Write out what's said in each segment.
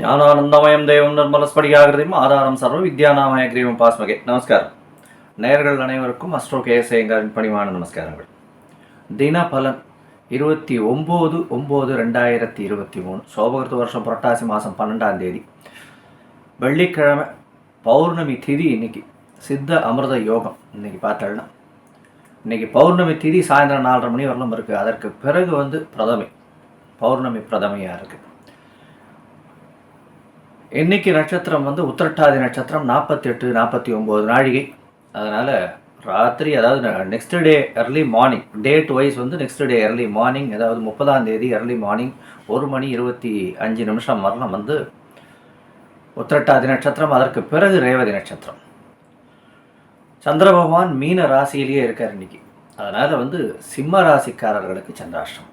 ஞானானந்தமயம் தெய்வம் நிர்மலஸ்படியாகிறதையும் ஆதாரம் சர்வ வித்யாநாமய கிரீவம் பாஸ்மகே. நமஸ்காரம். நேயர்கள் அனைவருக்கும் அஸ்ட்ரோ கேஎஸ்ஐங்காரின் பணிவான நமஸ்காரங்கள். தின பலன் இருபத்தி ஒம்பது ஒம்பது ரெண்டாயிரத்தி இருபத்தி மூணு. சோபகிருத்த வருஷம் புரட்டாசி மாதம் பன்னெண்டாம் தேதி. வெள்ளிக்கிழமை பௌர்ணமி திதி இன்னைக்கு. சித்த அமிர்த யோகம் இன்னைக்கு பார்த்தோம்னா இன்னைக்கு பௌர்ணமி திதி சாயந்தரம் நாலரை மணி வரலும் இருக்குது அதற்கு பிறகு வந்து பிரதமை. பௌர்ணமி பிரதமையாக இருக்குது இன்னைக்கு நட்சத்திரம் வந்து உத்திரட்டாதி நட்சத்திரம் நாற்பத்தி எட்டு நாற்பத்தி ஒம்பது நாழிகை. அதனால் ராத்திரி அதாவது next day early morning date wise வந்து நெக்ஸ்ட் டே எர்லி மார்னிங் அதாவது முப்பதாம் தேதி எர்லி மார்னிங் ஒரு மணி இருபத்தி அஞ்சு நிமிஷம் வரலாம் வந்து உத்திரட்டாதி நட்சத்திரம். அதற்கு பிறகு ரேவதி நட்சத்திரம். சந்திர பகவான் மீன ராசியிலேயே இருக்கார் இன்னைக்கு. அதனால் வந்து சிம்ம ராசிக்காரர்களுக்கு சந்திராஷ்டிரம்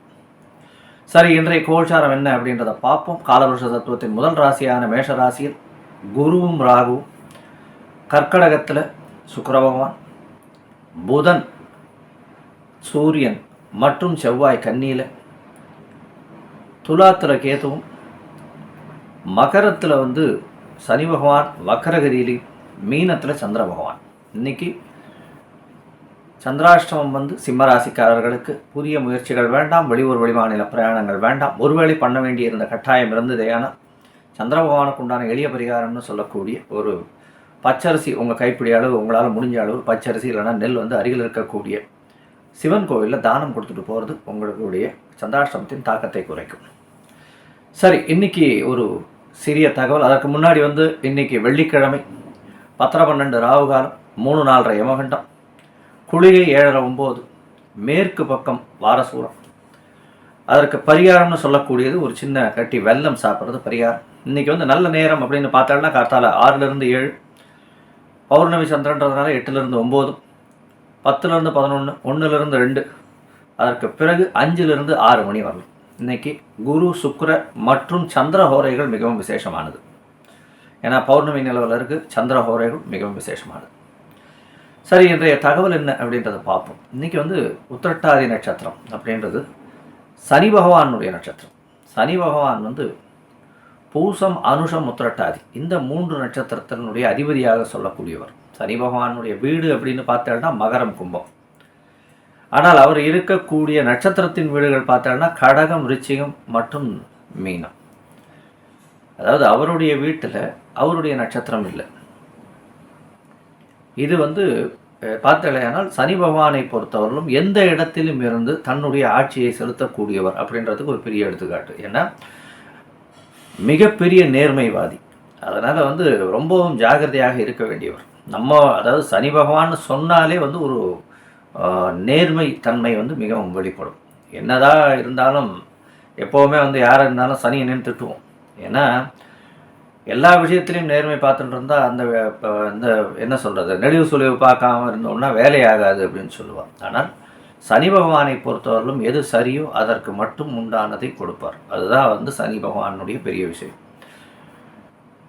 சரி இன்றைய கோச்சாரம் என்ன அப்படின்றத பார்ப்போம். காலவருஷ தத்துவத்தின் முதல் ராசியான மேஷ ராசியில் குருவும் ராகுவும் கர்க்கடகத்தில் சுக்கர பகவான் புதன் சூரியன் மற்றும் செவ்வாய் கன்னியில் துலாத்தில் கேதுவும் மகரத்தில் வந்து சனி பகவான் வக்கரகதியிலையும் மீனத்தில் சந்திர பகவான். இன்னைக்கு சந்திராஷ்டமம் வந்து சிம்மராசிக்காரர்களுக்கு புதிய முயற்சிகள் வேண்டாம் வெளியூர் வெளிமாநில பிரயாணங்கள் வேண்டாம். ஒருவேளை பண்ண வேண்டியிருந்த கட்டாயம் இருந்ததே ஆனால் சந்திர பகவானுக்கு உண்டான எளிய பரிகாரம்னு சொல்லக்கூடிய ஒரு பச்சரிசி உங்கள் கைப்பிடி அளவு உங்களால் முடிஞ்ச அளவு பச்சரிசி இல்லைன்னா நெல் வந்து அருகில் இருக்கக்கூடிய சிவன் கோவிலில் தானம் கொடுத்துட்டு போகிறது உங்களுடைய சந்திராஷ்டமத்தின் தாக்கத்தை குறைக்கும். சரி இன்னைக்கு ஒரு சிறிய தகவல். அதற்கு முன்னாடி வந்து இன்னைக்கு வெள்ளிக்கிழமை பத்தரை பன்னெண்டு ராவு காலம் மூணு நாலரை யமகண்டம். குளிகை ஏழரை ஒம்பது மேற்கு பக்கம் வாரசூரம் அதற்கு பரிகாரம்னு சொல்லக்கூடியது ஒரு சின்ன கட்டி வெல்லம் சாப்பிட்றது பரிகாரம். இன்றைக்கி வந்து நல்ல நேரம் அப்படின்னு பார்த்தாலும் காத்தால ஆறுலேருந்து ஏழு பௌர்ணமி சந்திரன்றதுனால எட்டுலேருந்து ஒம்போதும் பத்துலேருந்து பதினொன்று ஒன்றுலேருந்து ரெண்டு அதற்கு பிறகு அஞ்சுலேருந்து ஆறு மணி வரலாம். இன்னைக்கு குரு சுக்கர மற்றும் சந்திர ஹோரைகள் மிகவும் விசேஷமானது. ஏன்னா பௌர்ணமி நிலவில் இருக்குது சந்திர ஹோரைகள் மிகவும் விசேஷமானது. சரி இன்றைய தகவல் என்ன அப்படின்றத பார்ப்போம். இன்றைக்கி வந்து உத்திரட்டாதி நட்சத்திரம் அப்படின்றது சனி பகவானுடைய நட்சத்திரம். சனி பகவான் வந்து பூசம் அனுஷம் உத்திரட்டாதி. இந்த மூன்று நட்சத்திரத்தினுடைய அதிபதியாக சொல்லக்கூடியவர். சனி பகவானுடைய வீடு அப்படின்னு பார்த்தோம்னா மகரம் கும்பம். ஆனால் அவர் இருக்கக்கூடிய நட்சத்திரத்தின் வீடுகள் பார்த்தோம்னா கடகம் ரிச்சிகம் மற்றும் மீனம். அதாவது அவருடைய வீட்டில் அவருடைய நட்சத்திரம் இல்லை. இது வந்து பார்த்தலையானால் சனி பகவானை பொறுத்தவரையிலும் எந்த இடத்திலும் இருந்து தன்னுடைய ஆட்சியை செலுத்தக்கூடியவர் அப்படின்றதுக்கு ஒரு பெரிய எடுத்துக்காட்டு. ஏன்னா மிகப்பெரிய நேர்மைவாதி. அதனால் வந்து ரொம்பவும் ஜாகிரதையாக இருக்க வேண்டியவர். நம்ம அதாவது சனி பகவான் சொன்னாலே வந்து ஒரு நேர்மை தன்மை வந்து மிகவும் வெளிப்படும். என்னதான் இருந்தாலும் எப்போவுமே வந்து யாராக இருந்தாலும் சனி திட்டுவோம் ஏன்னா எல்லா விஷயத்திலையும் நேர்மை பார்த்துட்டு இருந்தால் அந்த இப்போ இந்த என்ன சொல்கிறது நெளிவு சுழிவு பார்க்காம இருந்தோம்னா வேலையாகாது அப்படின்னு சொல்லுவார். ஆனால் சனி பகவானை பொறுத்தவரையிலும் எது சரியோ அதற்கு மட்டும் உண்டானதை கொடுப்பார். அதுதான் வந்து சனி பகவானுடைய பெரிய விஷயம்.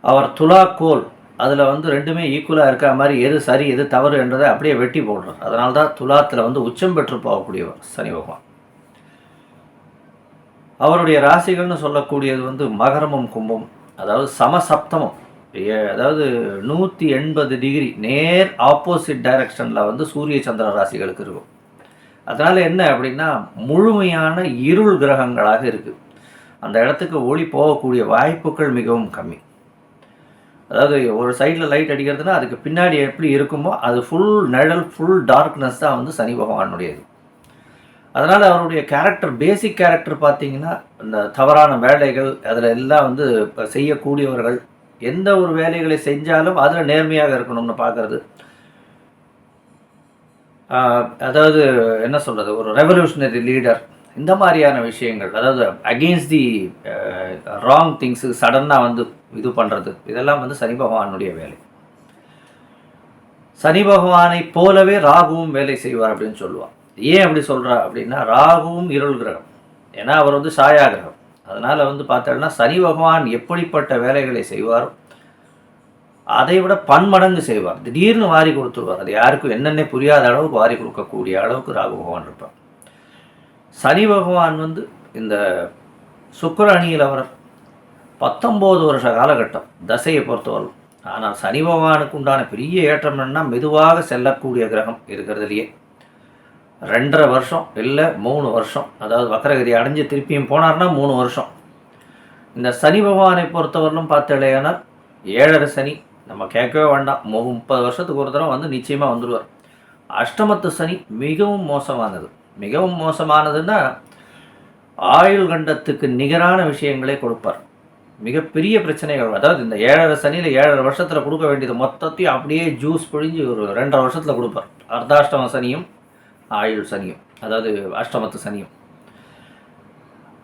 அவர் துலா கோல் அதில் வந்து ரெண்டுமே ஈக்குவலாக இருக்கிற மாதிரி எது சரி எது தவறு என்றதை அப்படியே வெட்டி போடுறார். அதனால தான் துலாத்தில் வந்து உச்சம் பெற்று போகக்கூடியவர் சனி பகவான். அவருடைய ராசிகள்னு சொல்லக்கூடியது வந்து மகரமும் கும்பம் அதாவது சமசப்தமம். ஏ- அதாவது நூற்றி எண்பது டிகிரி நேர் ஆப்போசிட் டைரக்ஷனில் வந்து சூரிய சந்திர ராசிகளுக்கு இருக்கும். அதனால் என்ன அப்படின்னா முழுமையான இருள் கிரகங்களாக இருக்குது அந்த இடத்துக்கு ஒளி போகக்கூடிய வாய்ப்புகள் மிகவும் கம்மி. அதாவது ஒரு சைடில் லைட் அடிக்கிறதுனா அதுக்கு பின்னாடி எப்படி இருக்குமோ அது ஃபுல் நிழல் ஃபுல் டார்க்னஸ் தான் வந்து சனி பகவானுடையது. அதனால் அவருடைய கேரக்டர் பேசிக் கேரக்டர் பார்த்தீங்கன்னா இந்த தவறான வேலைகள் அதில் எல்லாம் வந்து இப்போ செய்யக்கூடியவர்கள் எந்த ஒரு வேலைகளை செஞ்சாலும் அதில் நேர்மையாக இருக்கணும்னு பார்க்கறது. அதாவது என்ன சொல்கிறது ஒரு ரெவல்யூஷனரி லீடர் இந்த மாதிரியான விஷயங்கள் அதாவது அகெயின்ஸ்ட் தி ராங் திங்ஸு சடனாக வந்து இது பண்ணுறது இதெல்லாம் வந்து சனி பகவானுடைய வேலை. சனி பகவானை போலவே ராகுவும் வேலை செய்வார் அப்படின்னு சொல்லுவார் ஏன் அப்படி சொல்கிறா அப்படின்னா ராகுவும் இருள் கிரகம். ஏன்னா அவர் வந்து சாயாகிரகம். அதனால் வந்து பார்த்தோம்னா சனி பகவான் எப்படிப்பட்ட வேலைகளை செய்வாரோ அதை விட பன்மடங்கு செய்வார். திடீர்னு வாரி கொடுத்துருவார். அது யாருக்கும் என்னென்ன புரியாத அளவுக்கு வாரி கொடுக்கக்கூடிய அளவுக்கு ராகு பகவான் இருப்பார். சனி பகவான் வந்து இந்த சுக்கர அணியில் அவர் பத்தொம்போது வருஷ காலகட்டம் தசையை பொறுத்தவரை ஆனால் சனி பகவானுக்கு உண்டான பெரிய ஏற்றம் என்னன்னா மெதுவாக செல்லக்கூடிய கிரகம் இருக்கிறதுலையே. ரெண்டரை வருஷம் இல்லை மூணு வருஷம். அதாவது வக்கரகதி அடைஞ்சு திருப்பியும் போனார்னா மூணு வருஷம். இந்த சனி பகவானை பொறுத்தவரையிலும் பார்த்தாலேயானால் ஏழரை சனி நம்ம கேட்கவே வேண்டாம். முப்பது வருஷத்துக்கு ஒரு தடவை வந்து நிச்சயமாக வந்துடுவார் அஷ்டமத்து சனி மிகவும் மோசமானது. மிகவும் மோசமானதுன்னா ஆயுள் கண்டத்துக்கு நிகரான விஷயங்களே கொடுப்பார். மிகப்பெரிய பிரச்சனைகள். அதாவது இந்த ஏழரை சனியில் ஏழரை வருஷத்தில் கொடுக்க வேண்டியது மொத்தத்தையும் அப்படியே ஜூஸ் பிழிஞ்சு ஒரு ரெண்டரை வருஷத்தில் கொடுப்பார். அர்த்தாஷ்டம சனியும் ஆயுள் சனியும் அதாவது அஷ்டமத்து சனியும்.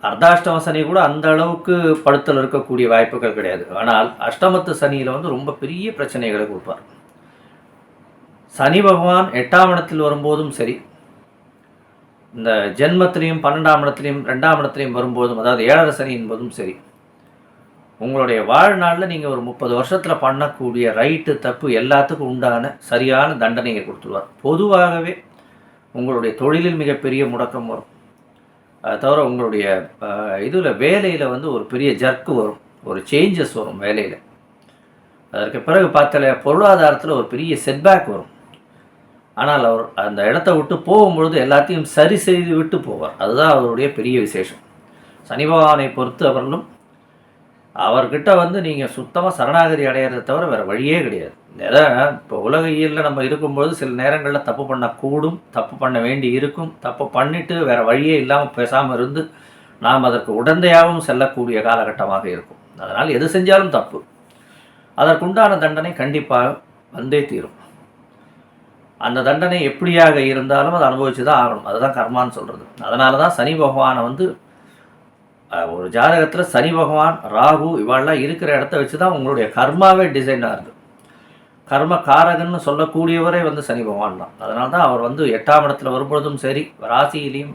அர்த்தாஷ்டம சனி கூட அந்த அளவுக்கு படுத்தல் இருக்கக்கூடிய வாய்ப்புகள் கிடையாது. ஆனால் அஷ்டமத்து சனியில் வந்து ரொம்ப பெரிய பிரச்சனைகளை கொடுப்பார். சனி பகவான் எட்டாம் இடத்தில் வரும்போதும் சரி இந்த ஜென்மத்திலையும் பன்னெண்டாம் இடத்துலையும் ரெண்டாம் இடத்துலையும் வரும்போதும் அதாவது ஏழரை சனி என்பதும் சரி உங்களுடைய வாழ்நாளில் நீங்கள் ஒரு முப்பது வருஷத்தில் பண்ணக்கூடிய ரைட்டு தப்பு எல்லாத்துக்கும் உண்டான சரியான தண்டனையை கொடுத்துருவார். பொதுவாகவே உங்களுடைய தொழிலில் மிகப்பெரிய முடக்கம் வரும். அதை தவிர உங்களுடைய இதில் வேலையில் வந்து ஒரு பெரிய ஜர்க்கு வரும். ஒரு சேஞ்சஸ் வரும் வேலையில். அதற்கு பிறகு பார்த்தாலே பொருளாதாரத்தில் ஒரு பெரிய செட்பேக் வரும். ஆனால் அவர் அந்த இடத்த விட்டு போகும்பொழுது எல்லாத்தையும் சரி செய்து விட்டு போவார். அதுதான் அவருடைய பெரிய விசேஷம். சனி பகவானை பொறுத்து அவர்களும் அவர்கிட்ட வந்து நீங்கள் சுத்தமாக சரணாகதி அடையிறத தவிர வேறு வழியே கிடையாது. ஏதாவது இப்போ உலகியலில் நம்ம இருக்கும்பொழுது சில நேரங்களில் தப்பு பண்ணக்கூடும் தப்பு பண்ண வேண்டி இருக்கும். தப்பு பண்ணிட்டு வேறு வழியே இல்லாமல் பேசாமல் இருந்து நாம் அதற்கு உடந்தையாகவும் செல்லக்கூடிய காலகட்டமாக இருக்கும். அதனால் எது செஞ்சாலும் தப்பு. அதற்குண்டான தண்டனை கண்டிப்பாக வந்தே தீரும். அந்த தண்டனை எப்படியாக இருந்தாலும் அதை அனுபவிச்சு தான் ஆகணும். அதுதான் கர்மான்னு சொல்கிறது அதனால தான் சனி பகவானை வந்து ஒரு ஜாதகத்தில் சனி பகவான் ராகு இவாளெலாம் இருக்கிற இடத்த வச்சு தான் உங்களுடைய கர்மாவே டிசைன் ஆகுது. கர்ம காரகன்னு சொல்லக்கூடியவரே வந்து சனி பகவான் தான். அதனால தான் அவர் வந்து எட்டாம் இடத்துல வரும்பொழுதும் சரி ராசியிலையும்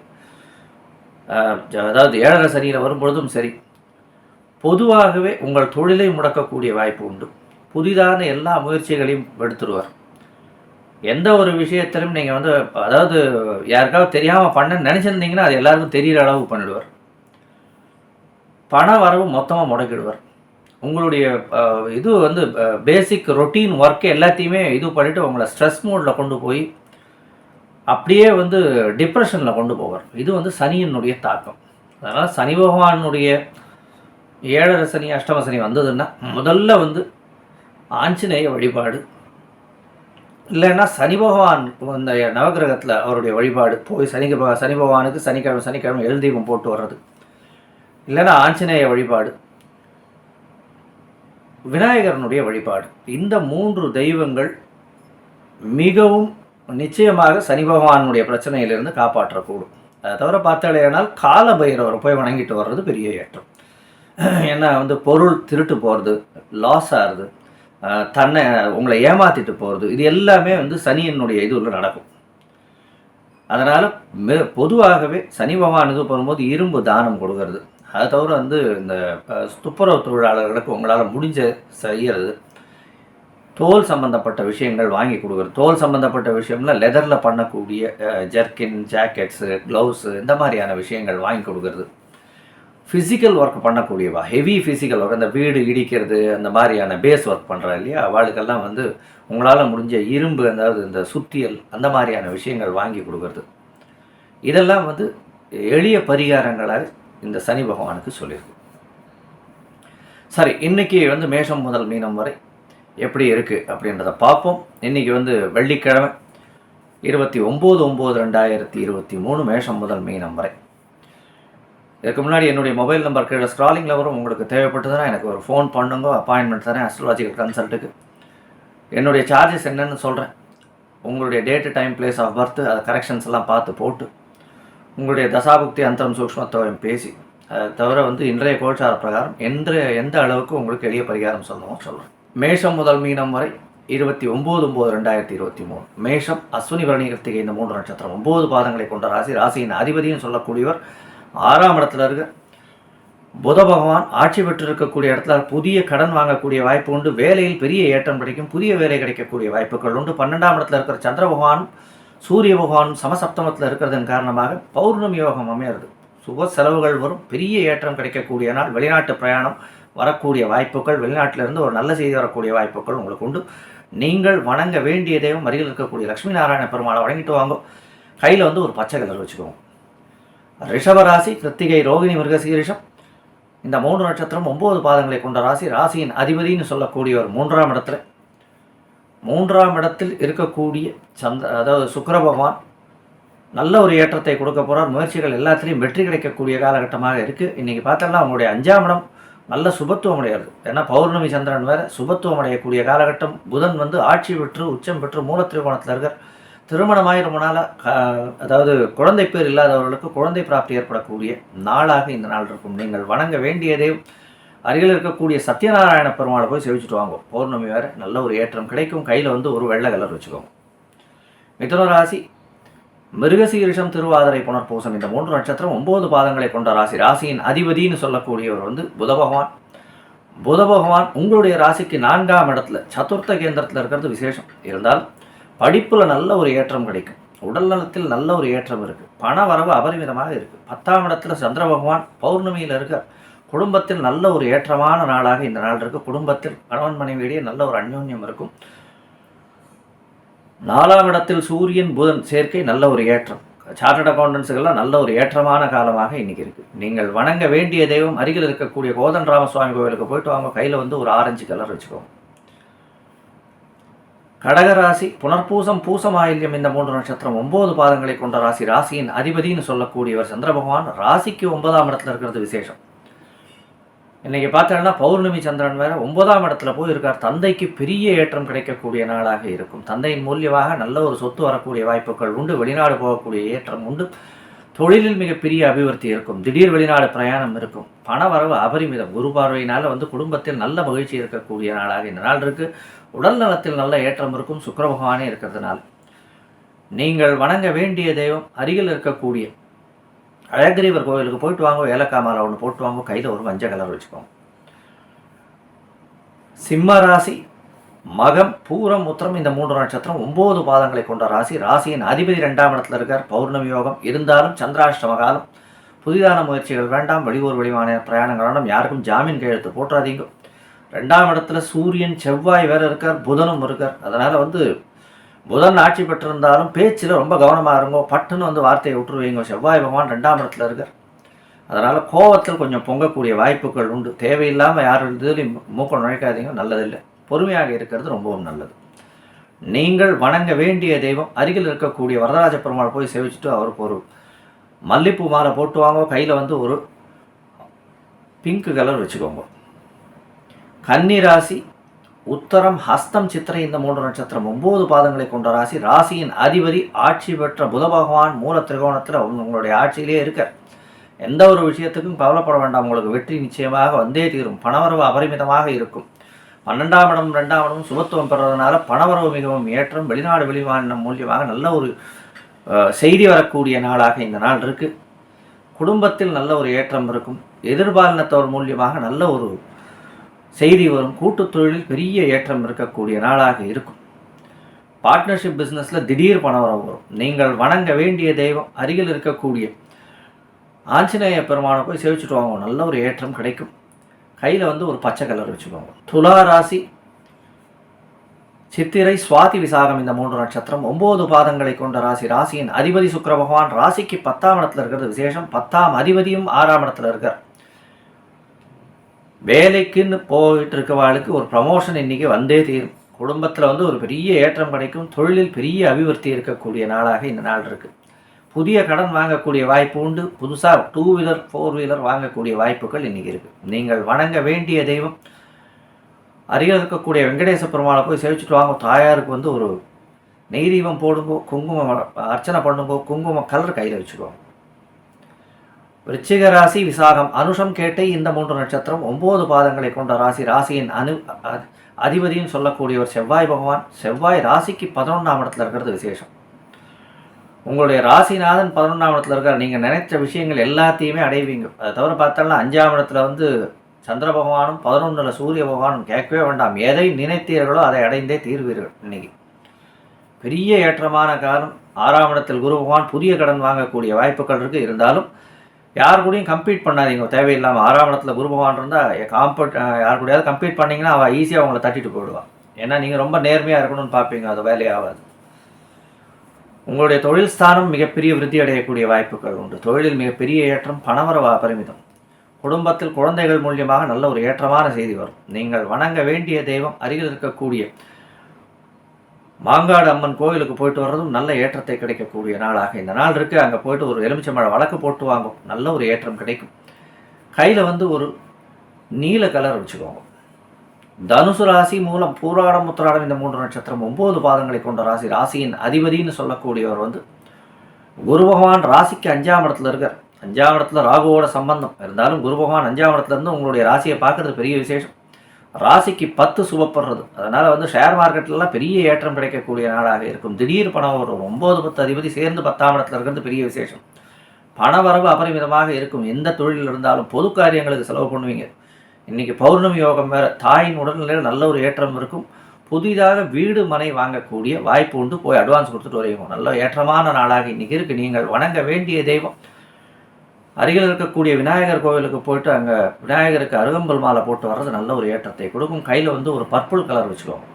அதாவது ஏழரை சனியில் வரும்பொழுதும் சரி பொதுவாகவே உங்கள் தொழிலை முடக்கக்கூடிய வாய்ப்பு உண்டு. புதிதான எல்லா முயற்சிகளையும் எடுத்துருவார். எந்த ஒரு விஷயத்திலும் நீங்கள் வந்து அதாவது யாருக்காவது தெரியாமல் பண்ண நினச்சிருந்தீங்கன்னா அது எல்லாருக்கும் தெரியிற அளவு பண்ணிடுவார். பண வரவு மொத்தமாக முடக்கிடுவார். உங்களுடைய இது வந்து பேசிக் ரொட்டீன் ஒர்க் எல்லாத்தையுமே இது பண்ணிவிட்டு உங்களை ஸ்ட்ரெஸ் மோடில் கொண்டு போய் அப்படியே வந்து டிப்ரெஷனில் கொண்டு போவார். இது வந்து சனியினுடைய தாக்கம். அதனால் சனி பகவானுடைய ஏழரை சனி அஷ்டம சனி வந்ததுன்னா முதல்ல வந்து ஆஞ்சநேய வழிபாடு. இல்லைன்னா சனி பகவான் இந்த நவகிரகத்தில் அவருடைய வழிபாடு. போய் சனி சனி பகவானுக்கு சனிக்கிழமை சனிக்கிழமை எழுதீபம் போட்டு வர்றது. இல்லைன்னா ஆஞ்சநேய வழிபாடு. விநாயகரனுடைய வழிபாடு. இந்த மூன்று தெய்வங்கள் மிகவும் நிச்சயமாக சனி பகவானுடைய பிரச்சனையிலிருந்து காப்பாற்றக்கூடும். அதை தவிர பார்த்தாலேனால் கால பைரவரை போய் வணங்கிட்டு வர்றது பெரிய ஏற்றம். ஏன்னா வந்து பொருள் திருட்டு போகிறது லாஸ் ஆகுது தன்னை உங்களை ஏமாத்திட்டு போகிறது இது எல்லாமே வந்து சனியினுடைய இதுல நடக்கும். அதனால் மெ பொதுவாகவே சனி பகவானுக்கு போகும்போது இரும்பு தானம் கொடுக்கறது. அதை தவிர வந்து இந்த துப்புரவு தொழிலாளர்களுக்கு உங்களால் முடிஞ்ச செய்யறது தோல் சம்மந்தப்பட்ட விஷயங்கள் வாங்கி கொடுக்குறது. தோல் சம்மந்தப்பட்ட விஷயம்னா லெதரில் பண்ணக்கூடிய ஜர்க்கின் ஜாக்கெட்ஸு க்ளவுஸு இந்த மாதிரியான விஷயங்கள் வாங்கி கொடுக்குறது. ஃபிசிக்கல் ஒர்க் பண்ணக்கூடியவா? ஹெவி ஃபிசிக்கல் ஒர்க் அந்த வீடு இடிக்கிறது அந்த மாதிரியான பேஸ் ஒர்க் பண்ணுறா இல்லையா? அவளுக்கெல்லாம் வந்து உங்களால் முடிஞ்ச இரும்பு அதாவது இந்த சுத்தியல் அந்த மாதிரியான விஷயங்கள் வாங்கி கொடுக்குறது. இதெல்லாம் வந்து எளிய பரிகாரங்களாக இந்த சனி பகவானுக்கு சொல்லியிருக்கு. சரி இன்றைக்கி வந்து மேஷம் முதல் மீனம் வரை எப்படி இருக்குது அப்படின்றத பார்ப்போம். இன்றைக்கி வந்து வெள்ளிக்கிழமை இருபத்தி ஒம்பது ஒம்பது ரெண்டாயிரத்தி இருபத்தி மூணு மேஷம் முதல் மீனம் வரை. இதுக்கு முன்னாடி என்னுடைய மொபைல் நம்பர் கீழே ஸ்க்ராலிங்கில் வரும். உங்களுக்கு தேவைப்பட்டதுன்னா எனக்கு ஒரு ஃபோன் பண்ணுங்க அப்பாயின்மெண்ட் தரேன் அஸ்ட்ராலஜிக்கல் கன்சல்ட்டுக்கு என்னுடைய சார்ஜஸ் என்னன்னு சொல்கிறேன் உங்களுடைய date time place of birth அதை கரெக்ஷன்ஸ் எல்லாம் பார்த்து போட்டு உங்களுடைய தசாபுக்தி அந்தரம் சூக்ஷ்மத்தோயம் பேசி அதை தவிர வந்து இன்றைய கோச்சார பிரகாரம் எந்த எந்த அளவுக்கு உங்களுக்கு எளிய பரிகாரம் சொல்லணும் சொல்லணும் மேஷம் முதல் மீனம் வரை இருபத்தி ஒம்பது ஒம்பது ரெண்டாயிரத்தி இருபத்தி மூணு. மேஷம் அஸ்வினி பரணி கிருத்திகை இந்த மூன்று நட்சத்திரம். ஒம்பது பாதங்களை கொண்ட ராசி ராசியின் அதிபதியும் சொல்லக்கூடியவர் ஆறாம் இடத்துல இருக்க புத பகவான் ஆட்சி பெற்று இருக்கக்கூடிய இடத்துல புதிய கடன் வாங்கக்கூடிய வாய்ப்பு உண்டு. வேலையில் பெரிய ஏற்றம் கிடைக்கும் புதிய வேலை கிடைக்கக்கூடிய வாய்ப்புகள் உண்டு. பன்னெண்டாம் இடத்துல இருக்கிற சந்திர பகவான் சூரிய பகவான் சமசப்தமத்தில் இருக்கிறதன் காரணமாக பௌர்ணமி யோகம் அமையிறது. சுப செலவுகள் வரும் பெரிய ஏற்றம் கிடைக்கக்கூடிய நாள் வெளிநாட்டு பிரயாணம் வரக்கூடிய வாய்ப்புகள் வெளிநாட்டிலிருந்து ஒரு நல்ல செய்தி வரக்கூடிய வாய்ப்புகள் உங்களுக்கு உண்டு. நீங்கள் வணங்க வேண்டிய தெய்வம் அருகில் இருக்கக்கூடிய லட்சுமி நாராயண பெருமாளை வணங்கிட்டு வாங்க. கையில் வந்து ஒரு பச்சை கலர் வச்சுக்கோங்க. ரிஷபராசி கிருத்திகை ரோகிணி மிருகசீரிஷம் இந்த மூன்று நட்சத்திரம் ஒம்பது பாதங்களை கொண்ட ராசி ராசியின் அதிபதினு சொல்லக்கூடிய ஒரு மூன்றாம் இடத்துல மூன்றாம் இடத்தில் இருக்கக்கூடிய சந்த அதாவது சுக்கர பகவான் நல்ல ஒரு ஏற்றத்தை கொடுக்க போகிறார் முயற்சிகள் எல்லாத்துலேயும் வெற்றி கிடைக்கக்கூடிய காலகட்டமாக இருக்குது இன்றைக்கி பார்த்தோம்னா அவங்களுடைய அஞ்சாம் இடம் நல்ல சுபத்துவம் அடையாது ஏன்னா பௌர்ணமி சந்திரன் வேறு சுபத்துவம் அடையக்கூடிய காலகட்டம். புதன் வந்து ஆட்சி பெற்று உச்சம் பெற்று மூல மூலத்திரிகோணத்தில் இருக்கார். திருமணமாகி ரொம்ப நாளாக அதாவது குழந்தை பேர் இல்லாதவர்களுக்கு குழந்தை பிராப்தி ஏற்படக்கூடிய நாளாக இந்த நாள் இருக்கும். நீங்கள் வணங்க வேண்டியதே அருகில் இருக்கக்கூடிய சத்யநாராயண பெருமாளை போய் செவிச்சுட்டு வாங்க. பௌர்ணமி வேறு நல்ல ஒரு ஏற்றம் கிடைக்கும். கையில் வந்து ஒரு வெள்ளை கலர் வச்சுக்கோங்க. மிதுன ராசி மிருகசீரிஷம் திருவாதிரை புனர்பூசம் இந்த மூன்று நட்சத்திரம் ஒன்பது பாதங்களை கொண்ட ராசி. ராசியின் அதிபதினு சொல்லக்கூடியவர் வந்து புத பகவான். புத பகவான் உங்களுடைய ராசிக்கு நான்காம் இடத்துல சதுர்த்த கேந்திரத்தில் இருக்கிறது விசேஷம். இருந்தால் படிப்பில் நல்ல ஒரு ஏற்றம் கிடைக்கும். உடல் நலத்தில் நல்ல ஒரு ஏற்றம் இருக்குது பண வரவு அபரிமிதமாக இருக்குது பத்தாம் இடத்துல சந்திர பகவான் பௌர்ணமியில் இருக்க குடும்பத்தில் நல்ல ஒரு ஏற்றமான நாளாக இந்த நாள் இருக்குது குடும்பத்தில் கணவன் மனைவியிடையே நல்ல ஒரு அந்யோன்யம் இருக்கும். நாலாம் இடத்தில் சூரியன் புதன் சேர்க்கை நல்ல ஒரு ஏற்றம். சார்ட்டர்ட் அக்கௌண்டன்ஸுக்கெல்லாம் நல்ல ஒரு ஏற்றமான காலமாக இன்னைக்கு இருக்குது நீங்கள் வணங்க வேண்டிய தெய்வம் அருகில் இருக்கக்கூடிய கோதன் ராமசுவாமி கோவிலுக்கு போயிட்டு வாங்க. கையில் வந்து ஒரு ஆரஞ்சு கலர் வச்சுக்கோங்க. கடகராசி புனர்பூசம் பூசமாயில்யம் இந்த மூன்று நட்சத்திரம் ஒன்பது பாதங்களை கொண்ட ராசி. ராசியின் அதிபதினு சொல்லக்கூடியவர் சந்திர பகவான். ராசிக்கு ஒன்பதாம் இடத்துல இருக்கிறது விசேஷம். இன்னைக்கு பார்த்தோன்னா பௌர்ணமி சந்திரன் வேற ஒன்பதாம் இடத்துல போய் இருக்கார் தந்தைக்கு பெரிய ஏற்றம் கிடைக்கக்கூடிய நாளாக இருக்கும். தந்தையின் மூலியமாக நல்ல ஒரு சொத்து வரக்கூடிய வாய்ப்புகள் உண்டு. வெளிநாடு போகக்கூடிய ஏற்றம் உண்டு. தொழிலில் மிகப்பெரிய அபிவிருத்தி இருக்கும். திடீர் வெளிநாடு பிரயாணம் இருக்கும். பண வரவு அபரிமிதம். குரு பார்வையினால் வந்து குடும்பத்தில் நல்ல மகிழ்ச்சி இருக்கக்கூடிய நாளாக இந்த நாள் இருக்குது உடல் நலத்தில் நல்ல ஏற்றம் இருக்கும். சுக்கிர பகவானே இருக்கிறதுனால. நீங்கள் வணங்க வேண்டிய தெய்வம் அருகில் இருக்கக்கூடிய அழகிரிவர் கோவிலுக்கு போயிட்டு வாங்க ஏலக்காய் மாலை ஒன்று போட்டு வாங்க கையில் ஒரு மஞ்சள் கலர் வச்சுக்கோங்க. சிம்ம ராசி மகம் பூரம் உத்திரம் இந்த மூன்று நட்சத்திரம் ஒன்பது பாதங்களை கொண்ட ராசி. ராசியின் அதிபதி ரெண்டாம் இடத்துல இருக்கார். பௌர்ணமி யோகம் இருந்தாலும் சந்திராஷ்டம காலம். புதிதான முயற்சிகள் வேண்டாம். வெளியூர் வெளிமான பிரயாணங்கள் வேண்டாம். யாருக்கும் ஜாமீன் கையெழுத்து போட்டுறாதீங்க ரெண்டாம் இடத்துல சூரியன் செவ்வாய் வேறு இருக்கார். புதனும் இருக்கார். அதனால் வந்து புதன் ஆட்சி பெற்றிருந்தாலும் பேச்சில் ரொம்ப கவனமாக இருங்கோ பட்டுன்னு வந்து வார்த்தையை விட்டுருவீங்க. செவ்வாய் பகவான் ரெண்டாம் இடத்துல இருக்கார். அதனால் கோவத்தில் கொஞ்சம் பொங்கக்கூடிய வாய்ப்புகள் உண்டு. தேவையில்லாமல் யார் இதுலையும் மூக்கம் நுழைக்காதீங்க நல்லதில்லை. பொறுமையாக இருக்கிறது ரொம்பவும் நல்லது. நீங்கள் வணங்க வேண்டிய தெய்வம் அருகில் இருக்கக்கூடிய வரதராஜ பெருமாள் போய் சேவிச்சுட்டு அவருக்கு ஒரு மல்லிப்பூ மாலை போட்டு வாங்க. கையில் வந்து ஒரு பிங்க் கலர் வச்சுக்கோங்க. கன்னி ராசி உத்தரம் ஹஸ்தம் சித்திரை இந்த மூன்று நட்சத்திரம் ஒன்பது பாதங்களை கொண்ட ராசி. ராசியின் அதிபதி ஆட்சி பெற்ற புத பகவான் மூல திரிகோணத்தில் உங்களுடைய ஆட்சியிலே இருக்கார். எந்த ஒரு விஷயத்துக்கும் கவலைப்பட வேண்டாம். உங்களுக்கு வெற்றி நிச்சயமாக வந்தே தீரும். பணவரவு அபரிமிதமாக இருக்கும். பன்னெண்டாம் இடம் ரெண்டாம் இடமும் சுபத்துவம் பெறதுனால பணவரவு மிகவும் ஏற்றம் வெளிநாடு வெளிமாநிலம் மூலியமாக நல்ல ஒரு செய்தி வரக்கூடிய நாளாக இந்த நாள் இருக்குது குடும்பத்தில் நல்ல ஒரு ஏற்றம் இருக்கும். எதிர்பாலினத்தவர் மூலியமாக நல்ல ஒரு செய்தி வரும் கூட்டு தொழிலில் பெரிய ஏற்றம் இருக்கக்கூடிய நாளாக இருக்கும். பார்ட்னர்ஷிப் பிஸ்னஸில் திடீர் பணவரவு வரும். நீங்கள் வணங்க வேண்டிய தெய்வம் அருகில் இருக்கக்கூடிய ஆஞ்சநேய பெருமானை போய் சேவிச்சுட்டு வாங்க. நல்ல ஒரு ஏற்றம் கிடைக்கும். கையில் வந்து ஒரு பச்சை கலர் வச்சுக்கோங்க. துலா ராசி சித்திரை சுவாதி விசாகம் இந்த மூன்று நட்சத்திரம் ஒன்பது பாதங்களை கொண்ட ராசி. ராசியின் அதிபதி சுக்கர பகவான் ராசிக்கு பத்தாம் இடத்துல இருக்கிறது விசேஷம். பத்தாம் அதிபதியும் ஆறாம் இடத்துல இருக்கார். வேலைக்குன்னு போயிட்டு இருக்கவாளுக்கு ஒரு ப்ரமோஷன் இன்னைக்கு வந்தே தீரும். குடும்பத்தில் வந்து ஒரு பெரிய ஏற்றம் கிடைக்கும். தொழிலில் பெரிய அபிவிருத்தி இருக்கக்கூடிய நாளாக இந்த நாள் இருக்குது புதிய கடன் வாங்கக்கூடிய வாய்ப்பு உண்டு. புதுசாக டூ வீலர் ஃபோர் வீலர் வாங்கக்கூடிய வாய்ப்புகள் இன்றைக்கி இருக்குது நீங்கள் வணங்க வேண்டிய தெய்வம். அருகில் இருக்கக்கூடிய வெங்கடேச பெருமாளை போய் சேவிச்சுட்டு வாங்க. தாயாருக்கு வந்து ஒரு நெய்தீபம் போடுங்கோ குங்குமம் அர்ச்சனை பண்ணுங்கோ குங்குமம் கலர் கையில் வச்சுக்கோங்க விருச்சிக ராசி விசாகம். அனுஷம் கேட்டை இந்த மூன்று நட்சத்திரம் ஒன்பது பாதங்களை கொண்ட ராசி. ராசியின் அனு அ- அதிபதியும் சொல்லக்கூடியவர் செவ்வாய் பகவான். செவ்வாய் ராசிக்கு பதினொன்றாம் இடத்துல இருக்கிறது விசேஷம். உங்களுடைய ராசிநாதன் பதினொன்றாம் இடத்துல இருக்கார். நீங்கள் நினைச்ச விஷயங்கள் எல்லாத்தையுமே அடைவீங்க. அதை தவிர பார்த்தோம்னா அஞ்சாம் இடத்துல வந்து சந்திர பகவானும் பதினொன்றில் சூரிய பகவானும் கேட்கவே வேண்டாம். எதை நினைத்தீர்களோ அதை அடைந்தே தீர்வீர்கள் இன்னைக்கு. பெரிய ஏற்றமான காலம். ஆறாம் இடத்தில் குரு பகவான் புதிய கடன் வாங்கக்கூடிய வாய்ப்புகள் இருக்குது இருந்தாலும் யார் கூடயும் கம்ப்ளீட் பண்ணாதீங்க. தேவையில்லாமல் ஆறாம் இடத்துல குரு பகவான் இருந்தால் காம்பட் யார் கூடயாவது கம்பீட் பண்ணிங்கன்னா அவள் ஈஸியாக அவங்கள தட்டிட்டு போயிடுவான் ஏன்னா நீங்கள் ரொம்ப நேர்மையாக இருக்கணும்னு பார்ப்பீங்க அது வேலையாகாது. உங்களுடைய தொழில் ஸ்தானம் மிகப்பெரிய விருத்தி அடையக்கூடிய வாய்ப்புகள் உண்டு. தொழிலில் மிகப்பெரிய ஏற்றம் பணவரவா பரிமிதம். குடும்பத்தில் குழந்தைகள் மூலியமாக நல்ல ஒரு ஏற்றமான செய்தி வரும். நீங்கள் வணங்க வேண்டிய தெய்வம் அருகில் இருக்கக்கூடிய மாங்காடு அம்மன் கோயிலுக்கு போயிட்டு வர்றதும் நல்ல ஏற்றத்தை கிடைக்கக்கூடிய நாளாக இந்த நாள் இருக்குது அங்கே போயிட்டு ஒரு எலுமிச்சம்பழம் வழக்கு போட்டு வாங்கும். நல்ல ஒரு ஏற்றம் கிடைக்கும். கையில் வந்து ஒரு நீல கலர் வச்சுக்கோங்க. தனுசு ராசி மூலம் பூராடம் உத்திராடம் இந்த மூன்று நட்சத்திரம் ஒம்பது பாதங்களை கொண்ட ராசி. ராசியின் அதிபதின்னு சொல்லக்கூடியவர் வந்து குரு பகவான் ராசிக்கு அஞ்சாம் இடத்துல இருக்கார். அஞ்சாம் இடத்துல ராகுவோட சம்பந்தம். இருந்தாலும் குரு பகவான் அஞ்சாம் இடத்துல இருந்து உங்களுடைய ராசியை பார்க்கறது பெரிய விசேஷம். ராசிக்கு பத்து சுபப்படுறது. அதனால் வந்து ஷேர் மார்க்கெட்லலாம் பெரிய ஏற்றம் கிடைக்கக்கூடிய நாடாக இருக்கும். திடீர் பணம் வரும் ஒம்பது பத்து அதிபதி சேர்ந்து பத்தாம் இடத்துல இருக்கிறது பெரிய விசேஷம். பணவரவு அபரிமிதமாக இருக்கும். எந்த தொழிலில் இருந்தாலும் பொது காரியங்களுக்கு செலவு பண்ணுவீங்க. இன்றைக்கி பௌர்ணமி யோகம் வேறு. தாயின் உடல்நிலையில் நல்ல ஒரு ஏற்றம் இருக்கும். புதிதாக வீடு மனை வாங்கக்கூடிய வாய்ப்பு உண்டு. போய் அட்வான்ஸ் கொடுத்துட்டு வரையும் நல்ல ஏற்றமான நாளாக இன்றைக்கி இருக்கு. நீங்கள் வணங்க வேண்டிய தெய்வம். அருகில் இருக்கக்கூடிய விநாயகர் கோவிலுக்கு போயிட்டு அங்கே விநாயகருக்கு அருகம்புல் மாலை போட்டு வர்றது நல்ல ஒரு ஏற்றத்தை கொடுக்கும். கையில் வந்து ஒரு பர்பிள் கலர் வச்சுக்கோங்க.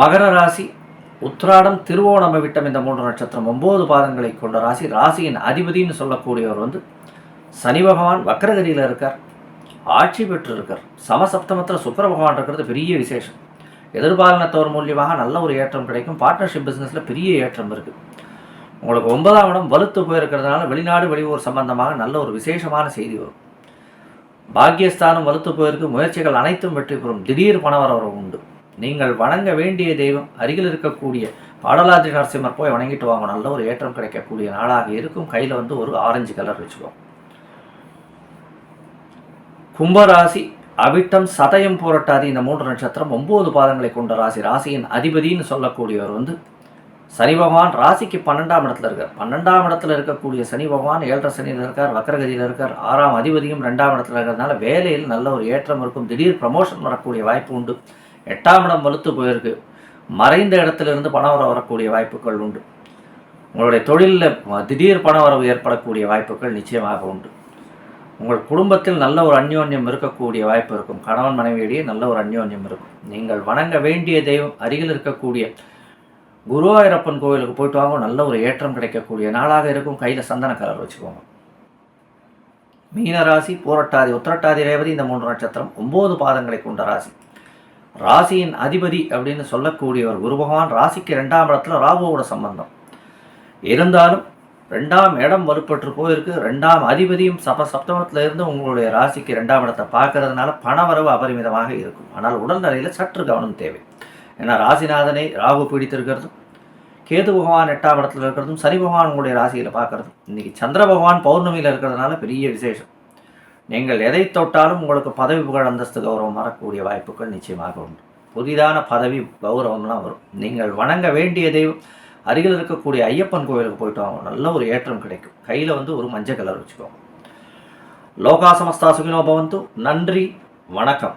மகர ராசி உத்ராடம் திருவோணம விட்டம் இந்த மூன்று நட்சத்திரம் ஒம்பது பாதங்களை கொண்ட ராசி. ராசியின் அதிபதின்னு சொல்லக்கூடியவர் வந்து சனி பகவான் வக்கரகதியில் இருக்கார் ஆட்சி பெற்று இருக்கார் சமசப்தமத்தில் சுக்கர பகவான் இருக்கிறது பெரிய விசேஷம். எதிர்பாலனத்தவர் மூலியமாக நல்ல ஒரு ஏற்றம் கிடைக்கும். பார்ட்னர்ஷிப் பிஸ்னஸில் பெரிய ஏற்றம் இருக்குது உங்களுக்கு ஒன்பதாம் இடம் வலுத்து போயிருக்கிறதுனால வெளிநாடு வெளியூர் சம்பந்தமாக நல்ல ஒரு விசேஷமான செய்தி வரும். பாக்கியஸ்தானம் வலுத்து போயிருக்கு. முயற்சிகள் அனைத்தும் வெற்றி பெறும். திடீர் பணவரவர் உண்டு. நீங்கள் வணங்க வேண்டிய தெய்வம் அருகில் இருக்கக்கூடிய பாடலாதி நரசிம்மர் போய் வணங்கிட்டு வாங்க. நல்ல ஒரு ஏற்றம் கிடைக்கக்கூடிய நாளாக இருக்கும். கையில் வந்து ஒரு ஆரஞ்சு கலர் வச்சுக்கோம் கும்பராசி அவிட்டம் சதயம் போராட்டாதி இந்த மூன்று நட்சத்திரம் ஒன்பது பாதங்களை கொண்ட ராசி. ராசியின் அதிபதின்னு சொல்லக்கூடியவர் வந்து சனி பகவான் ராசிக்கு பன்னெண்டாம் இடத்துல இருக்கார். பன்னெண்டாம் இடத்துல இருக்கக்கூடிய சனி பகவான் ஏழரை சனியில் இருக்கார் வக்கரகதியில் இருக்கார் ஆறாம் அதிபதியும் ரெண்டாம் இடத்துல இருக்கிறதுனால வேலையில் நல்ல ஒரு ஏற்றம் இருக்கும். திடீர் ப்ரமோஷன் வரக்கூடிய வாய்ப்பு உண்டு. எட்டாம் இடம் வலுத்து போயிருக்கு. மறைந்த இடத்துலேருந்து பணம் வர வரக்கூடிய வாய்ப்புகள் உண்டு. உங்களுடைய தொழிலில் திடீர் பண வரவு ஏற்படக்கூடிய வாய்ப்புகள் நிச்சயமாக உண்டு. உங்கள் குடும்பத்தில் நல்ல ஒரு அந்யோன்யம் இருக்கக்கூடிய வாய்ப்பு இருக்கும். கணவன் மனைவியிடையே நல்ல ஒரு அந்யோன்யம் இருக்கும். நீங்கள் வணங்க வேண்டிய தெய்வம் அருகில் இருக்கக்கூடிய குருவாயூரப்பன் கோவிலுக்கு போயிட்டு வாங்க நல்ல ஒரு ஏற்றம் கிடைக்கக்கூடிய நாளாக இருக்கும். கையில் சந்தன கலர் வச்சுக்கோங்க. மீனராசி பூரட்டாதி உத்திரட்டாதி ரேவதி இந்த மூன்று நட்சத்திரம் ஒம்பது பாதங்களை கொண்ட ராசி. ராசியின் அதிபதி அப்படின்னு சொல்லக்கூடியவர் குரு பகவான் ராசிக்கு ரெண்டாம் இடத்துல ராகுவோட சம்பந்தம். இருந்தாலும் ரெண்டாம் இடம் வலுப்பற்று போயிருக்கு. ரெண்டாம் அதிபதியும் சப சப்தமத்தில் இருந்து உங்களுடைய ராசிக்கு ரெண்டாம் இடத்தை பார்க்கறதுனால பணவரவு அபரிமிதமாக இருக்கும். ஆனால் உடல்நிலையில் சற்று கவனம் தேவை. ஏன்னா ராசிநாதனை ராகு பிடித்திருக்கிறதும் கேது பகவான் எட்டாம் இடத்துல இருக்கிறதும் சனி பகவான் உங்களுடைய ராசியில் பார்க்கறதும் இன்னைக்கு சந்திர பகவான் பௌர்ணமியில் இருக்கிறதுனால பெரிய விசேஷம். நீங்கள் எதை தொட்டாலும் உங்களுக்கு பதவி புகழ் அந்தஸ்து கௌரவம் வரக்கூடிய வாய்ப்புகள் நிச்சயமாக உண்டு. புதிதான பதவி கௌரவம்லாம் வரும். நீங்கள் வணங்க வேண்டிய தெய்வம் அருகில் இருக்கக்கூடிய ஐயப்பன் கோவிலுக்கு போயிட்டு வாங்க. நல்ல ஒரு ஏற்றம் கிடைக்கும். கையில் வந்து ஒரு மஞ்சள் கலர் வச்சுக்கோங்க. லோகா சமஸ்தா சுகினோ நன்றி வணக்கம்.